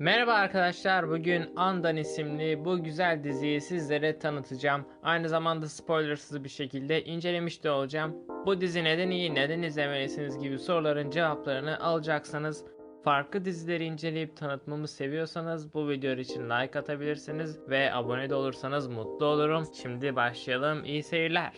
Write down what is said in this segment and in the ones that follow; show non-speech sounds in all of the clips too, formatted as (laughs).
Merhaba arkadaşlar. Bugün Andan isimli bu güzel diziyi sizlere tanıtacağım. Aynı zamanda spoilersız bir şekilde incelemiş de olacağım. Bu dizi neden iyi, neden izlemelisiniz gibi soruların cevaplarını alacaksanız farklı dizileri inceleyip tanıtmamı seviyorsanız bu video için like atabilirsiniz ve abone de olursanız mutlu olurum. Şimdi başlayalım. İyi seyirler.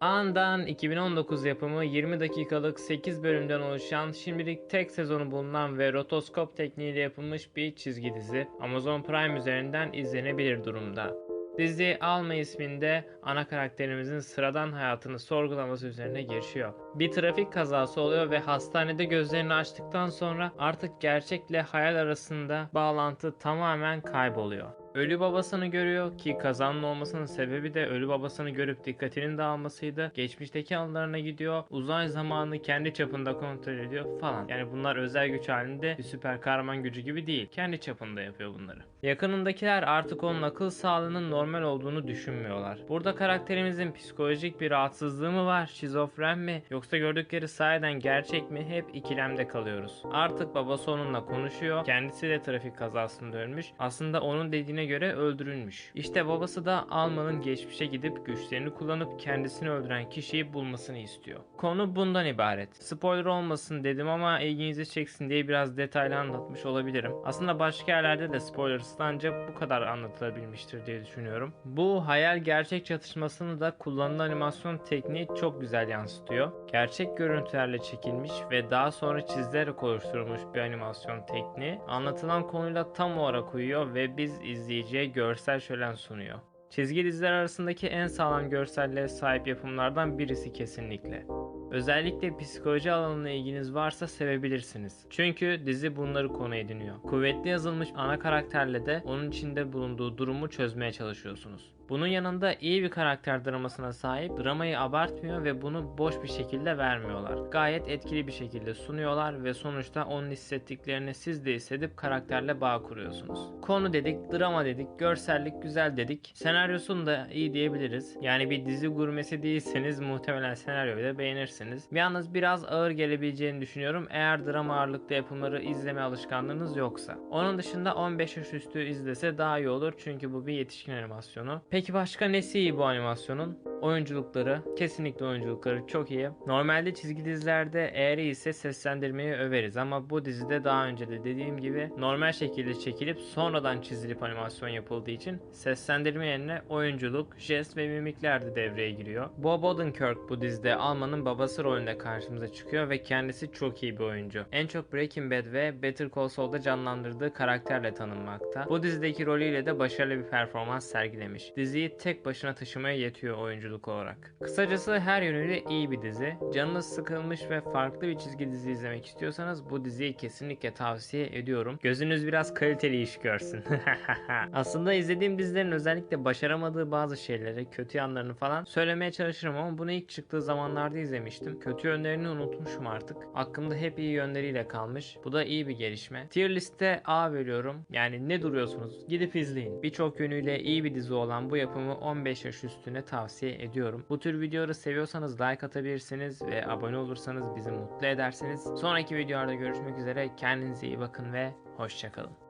Andan 2019 yapımı 20 dakikalık 8 bölümden oluşan şimdilik tek sezonu bulunan ve rotoskop tekniğiyle yapılmış bir çizgi dizi Amazon Prime üzerinden izlenebilir durumda. Dizi Alma isminde ana karakterimizin sıradan hayatını sorgulaması üzerine geçiyor. Bir trafik kazası oluyor ve hastanede gözlerini açtıktan sonra artık gerçekle hayal arasında bağlantı tamamen kayboluyor. Ölü babasını görüyor ki kazanın olmasının sebebi de ölü babasını görüp dikkatinin dağılmasıydı. Geçmişteki anılarına gidiyor. Uzay zamanını kendi çapında kontrol ediyor falan. Yani bunlar özel güç halinde bir süper kahraman gücü gibi değil. Kendi çapında yapıyor bunları. Yakınındakiler artık onun akıl sağlığının normal olduğunu düşünmüyorlar. Burada karakterimizin psikolojik bir rahatsızlığı mı var? Şizofren mi? Yoksa gördükleri sahiden gerçek mi? Hep ikilemde kalıyoruz. Artık babası onunla konuşuyor. Kendisi de trafik kazasında ölmüş. Aslında onun dediğine göre öldürülmüş. İşte babası da Alman'ın geçmişe gidip güçlerini kullanıp kendisini öldüren kişiyi bulmasını istiyor. Konu bundan ibaret. Spoiler olmasın dedim ama ilginizi çeksin diye biraz detaylı anlatmış olabilirim. Aslında başka yerlerde de spoilersız ancak bu kadar anlatılabilmiştir diye düşünüyorum. Bu hayal gerçek çatışmasını da kullanılan animasyon tekniği çok güzel yansıtıyor. Gerçek görüntülerle çekilmiş ve daha sonra çizilerek oluşturulmuş bir animasyon tekniği anlatılan konuyla tam olarak uyuyor ve biz izleyiciye görsel şölen sunuyor. Çizgi diziler arasındaki en sağlam görselliğe sahip yapımlardan birisi kesinlikle. Özellikle psikoloji alanına ilginiz varsa sevebilirsiniz. Çünkü dizi bunları konu ediniyor. Kuvvetli yazılmış ana karakterle de onun içinde bulunduğu durumu çözmeye çalışıyorsunuz. Bunun yanında iyi bir karakter dramasına sahip, dramayı abartmıyor ve bunu boş bir şekilde vermiyorlar. Gayet etkili bir şekilde sunuyorlar ve sonuçta onun hissettiklerini siz de hissedip karakterle bağ kuruyorsunuz. Konu dedik, drama dedik, görsellik güzel dedik. Senaryosunu da iyi diyebiliriz. Yani bir dizi gurmesi değilseniz muhtemelen senaryoyu da beğenirsiniz. Yalnız biraz ağır gelebileceğini düşünüyorum eğer drama ağırlıklı yapımları izleme alışkanlığınız yoksa. Onun dışında 15 yaş üstü izlese daha iyi olur çünkü bu bir yetişkin animasyonu. Peki başka nesi iyi bu animasyonun? Oyunculukları, kesinlikle oyunculukları çok iyi. Normalde çizgi dizilerde eğer iyiyse seslendirmeyi överiz ama bu dizide daha önce de dediğim gibi normal şekilde çekilip sonradan çizilip animasyon yapıldığı için seslendirme yerine oyunculuk, jest ve mimikler de devreye giriyor. Bob Odenkirk bu dizide Alman'ın babası rolünde karşımıza çıkıyor ve kendisi çok iyi bir oyuncu. En çok Breaking Bad ve Better Call Saul'da canlandırdığı karakterle tanınmakta. Bu dizideki rolüyle de başarılı bir performans sergilemiş. Diziyi tek başına taşımaya yetiyor oyunculuk olarak. Kısacası her yönüyle iyi bir dizi. Canınız sıkılmış ve farklı bir çizgi dizi izlemek istiyorsanız bu diziyi kesinlikle tavsiye ediyorum. Gözünüz biraz kaliteli iş görsün. (laughs) Aslında izlediğim dizilerin özellikle başaramadığı bazı şeyleri, kötü yanlarını falan söylemeye çalışırım ama bunu ilk çıktığı zamanlarda izlemiştim. Kötü yönlerini unutmuşum artık. Aklımda hep iyi yönleriyle kalmış. Bu da iyi bir gelişme. Tier liste A veriyorum. Yani ne duruyorsunuz? Gidip izleyin. Birçok yönüyle iyi bir dizi olan bu yapımı 15 yaş üstüne tavsiye ediyorum. Bu tür videoları seviyorsanız like atabilirsiniz ve abone olursanız bizi mutlu edersiniz. Sonraki videolarda görüşmek üzere. Kendinize iyi bakın ve hoşçakalın.